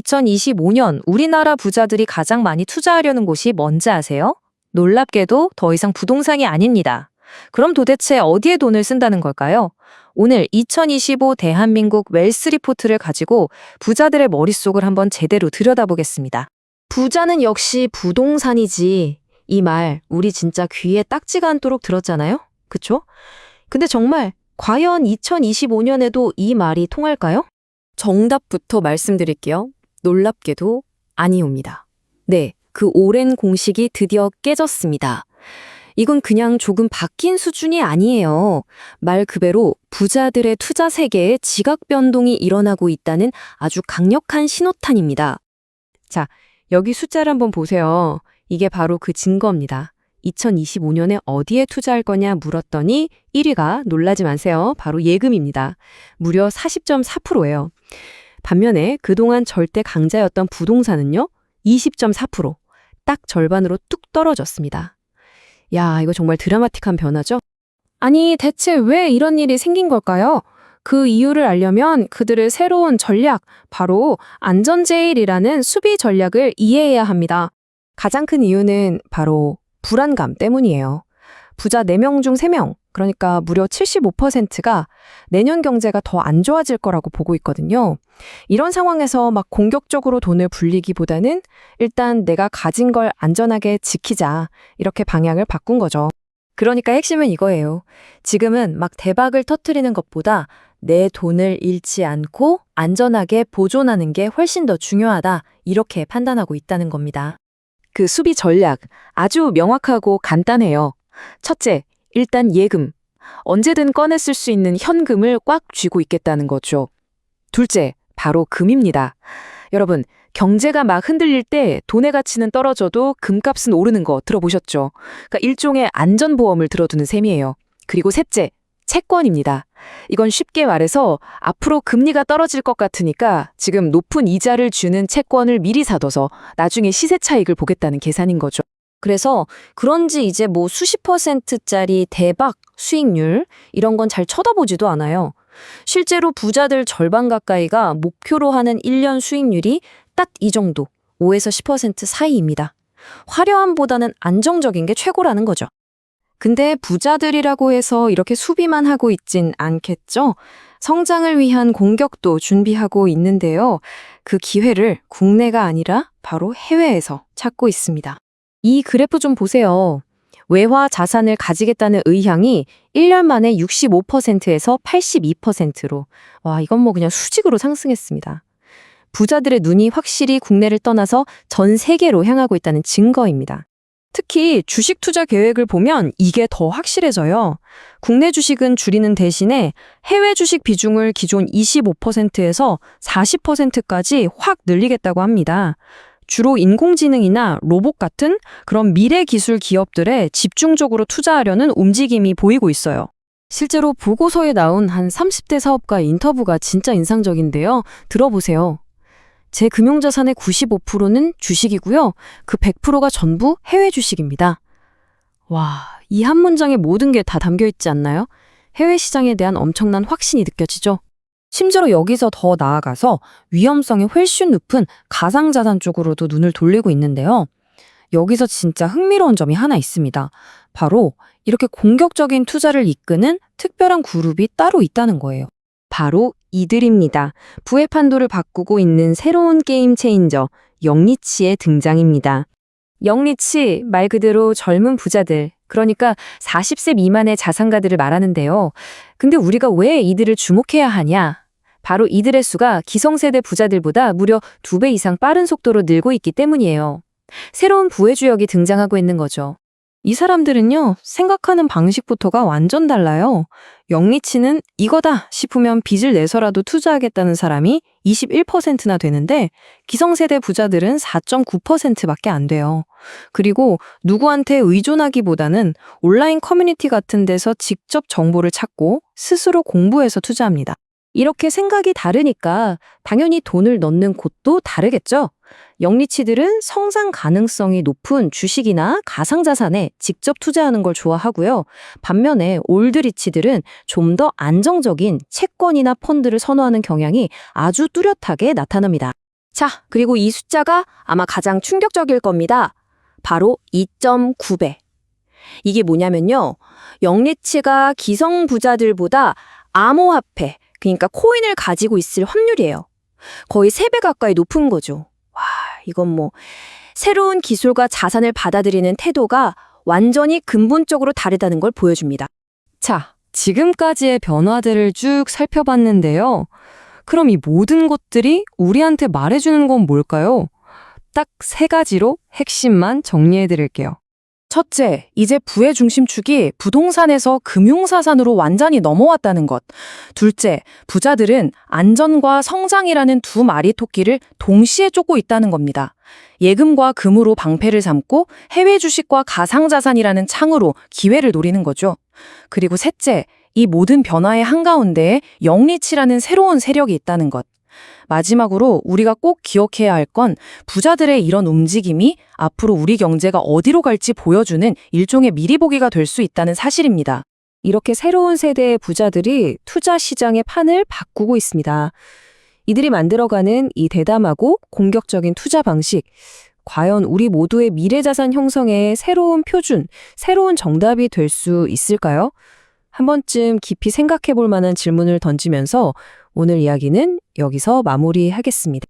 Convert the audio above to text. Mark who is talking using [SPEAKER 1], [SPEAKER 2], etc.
[SPEAKER 1] 2025년 우리나라 부자들이 가장 많이 투자하려는 곳이 뭔지 아세요? 놀랍게도 더 이상 부동산이 아닙니다. 그럼 도대체 어디에 돈을 쓴다는 걸까요? 오늘 2025 대한민국 웰스 리포트를 가지고 부자들의 머릿속을 한번 제대로 들여다보겠습니다. 부자는 역시 부동산이지. 이 말 우리 진짜 귀에 딱지가 않도록 들었잖아요? 그쵸? 근데 정말 과연 2025년에도 이 말이 통할까요? 정답부터 말씀드릴게요. 놀랍게도 아니옵니다. 네, 그 오랜 공식이 드디어 깨졌습니다. 이건 그냥 조금 바뀐 수준이 아니에요. 말 그대로 부자들의 투자 세계에 지각 변동이 일어나고 있다는 아주 강력한 신호탄입니다. 자, 여기 숫자를 한번 보세요. 이게 바로 그 증거입니다. 2025년에 어디에 투자할 거냐 물었더니 1위가 놀라지 마세요. 바로 예금입니다. 무려 40.4%예요. 반면에 그동안 절대 강자였던 부동산은요, 20.4%. 딱 절반으로 뚝 떨어졌습니다. 야, 이거 정말 드라마틱한 변화죠? 아니, 대체 왜 이런 일이 생긴 걸까요? 그 이유를 알려면 그들의 새로운 전략, 바로 안전제일이라는 수비 전략을 이해해야 합니다. 가장 큰 이유는 바로 불안감 때문이에요. 부자 4명 중 3명, 그러니까 무려 75%가 내년 경제가 더 안 좋아질 거라고 보고 있거든요. 이런 상황에서 막 공격적으로 돈을 불리기보다는 일단 내가 가진 걸 안전하게 지키자. 이렇게 방향을 바꾼 거죠. 그러니까 핵심은 이거예요. 지금은 막 대박을 터트리는 것보다 내 돈을 잃지 않고 안전하게 보존하는 게 훨씬 더 중요하다. 이렇게 판단하고 있다는 겁니다. 그 수비 전략 아주 명확하고 간단해요. 첫째, 일단 예금. 언제든 쓸수 있는 현금을 꽉 쥐고 있겠다는 거죠. 둘째, 바로 금입니다. 여러분, 경제가 막 흔들릴 때 돈의 가치는 떨어져도 금값은 오르는 거 들어보셨죠? 그러니까 일종의 안전보험을 들어두는 셈이에요. 그리고 셋째, 채권입니다. 이건 쉽게 말해서 앞으로 금리가 떨어질 것 같으니까 지금 높은 이자를 주는 채권을 미리 사둬서 나중에 시세 차익을 보겠다는 계산인 거죠. 그래서 그런지 이제 뭐 수십 퍼센트짜리 대박 수익률 이런 건 잘 쳐다보지도 않아요. 실제로 부자들 절반 가까이가 목표로 하는 1년 수익률이 딱 이 정도, 5에서 10% 사이입니다. 화려함보다는 안정적인 게 최고라는 거죠. 근데 부자들이라고 해서 이렇게 수비만 하고 있진 않겠죠? 성장을 위한 공격도 준비하고 있는데요. 그 기회를 국내가 아니라 바로 해외에서 찾고 있습니다. 이 그래프 좀 보세요. 외화 자산을 가지겠다는 의향이 1년 만에 65%에서 82%로. 와, 이건 뭐 그냥 수직으로 상승했습니다. 부자들의 눈이 확실히 국내를 떠나서 전 세계로 향하고 있다는 증거입니다. 특히 주식 투자 계획을 보면 이게 더 확실해져요. 국내 주식은 줄이는 대신에 해외 주식 비중을 기존 25%에서 40%까지 확 늘리겠다고 합니다. 주로 인공지능이나 로봇 같은 그런 미래 기술 기업들에 집중적으로 투자하려는 움직임이 보이고 있어요. 실제로 보고서에 나온 한 30대 사업가 인터뷰가 진짜 인상적인데요. 들어보세요. 제 금융자산의 95%는 주식이고요. 그 100%가 전부 해외 주식입니다. 와, 이 한 문장에 모든 게 다 담겨 있지 않나요? 해외 시장에 대한 엄청난 확신이 느껴지죠? 심지어 여기서 더 나아가서 위험성이 훨씬 높은 가상자산 쪽으로도 눈을 돌리고 있는데요. 여기서 진짜 흥미로운 점이 하나 있습니다. 바로 이렇게 공격적인 투자를 이끄는 특별한 그룹이 따로 있다는 거예요. 바로 이들입니다. 부의 판도를 바꾸고 있는 새로운 게임 체인저, 영리치의 등장입니다. 영리치, 말 그대로 젊은 부자들, 그러니까 40세 미만의 자산가들을 말하는데요. 근데 우리가 왜 이들을 주목해야 하냐? 바로 이들의 수가 기성세대 부자들보다 무려 2배 이상 빠른 속도로 늘고 있기 때문이에요. 새로운 부의 주역이 등장하고 있는 거죠. 이 사람들은요, 생각하는 방식부터가 완전 달라요. 영리치는 이거다 싶으면 빚을 내서라도 투자하겠다는 사람이 21%나 되는데 기성세대 부자들은 4.9%밖에 안 돼요. 그리고 누구한테 의존하기보다는 온라인 커뮤니티 같은 데서 직접 정보를 찾고 스스로 공부해서 투자합니다. 이렇게 생각이 다르니까 당연히 돈을 넣는 곳도 다르겠죠? 영리치들은 성장 가능성이 높은 주식이나 가상자산에 직접 투자하는 걸 좋아하고요. 반면에 올드리치들은 좀 더 안정적인 채권이나 펀드를 선호하는 경향이 아주 뚜렷하게 나타납니다.
[SPEAKER 2] 자, 그리고 이 숫자가 아마 가장 충격적일 겁니다. 바로 2.9배. 이게 뭐냐면요. 영리치가 기성 부자들보다 암호화폐, 그러니까 코인을 가지고 있을 확률이에요. 거의 3배 가까이 높은 거죠. 와, 이건 뭐 새로운 기술과 자산을 받아들이는 태도가 완전히 근본적으로 다르다는 걸 보여줍니다.
[SPEAKER 1] 자, 지금까지의 변화들을 쭉 살펴봤는데요. 그럼 이 모든 것들이 우리한테 말해주는 건 뭘까요? 딱 세 가지로 핵심만 정리해 드릴게요.
[SPEAKER 3] 첫째, 이제 부의 중심축이 부동산에서 금융사산으로 완전히 넘어왔다는 것. 둘째, 부자들은 안전과 성장이라는 두 마리 토끼를 동시에 쫓고 있다는 겁니다. 예금과 금으로 방패를 삼고 해외 주식과 가상자산이라는 창으로 기회를 노리는 거죠. 그리고 셋째, 이 모든 변화의 한가운데에 영리치라는 새로운 세력이 있다는 것. 마지막으로 우리가 꼭 기억해야 할 건 부자들의 이런 움직임이 앞으로 우리 경제가 어디로 갈지 보여주는 일종의 미리 보기가 될 수 있다는 사실입니다.
[SPEAKER 1] 이렇게 새로운 세대의 부자들이 투자 시장의 판을 바꾸고 있습니다. 이들이 만들어가는 이 대담하고 공격적인 투자 방식, 과연 우리 모두의 미래 자산 형성의 새로운 표준, 새로운 정답이 될 수 있을까요? 한 번쯤 깊이 생각해 볼 만한 질문을 던지면서 오늘 이야기는 여기서 마무리하겠습니다.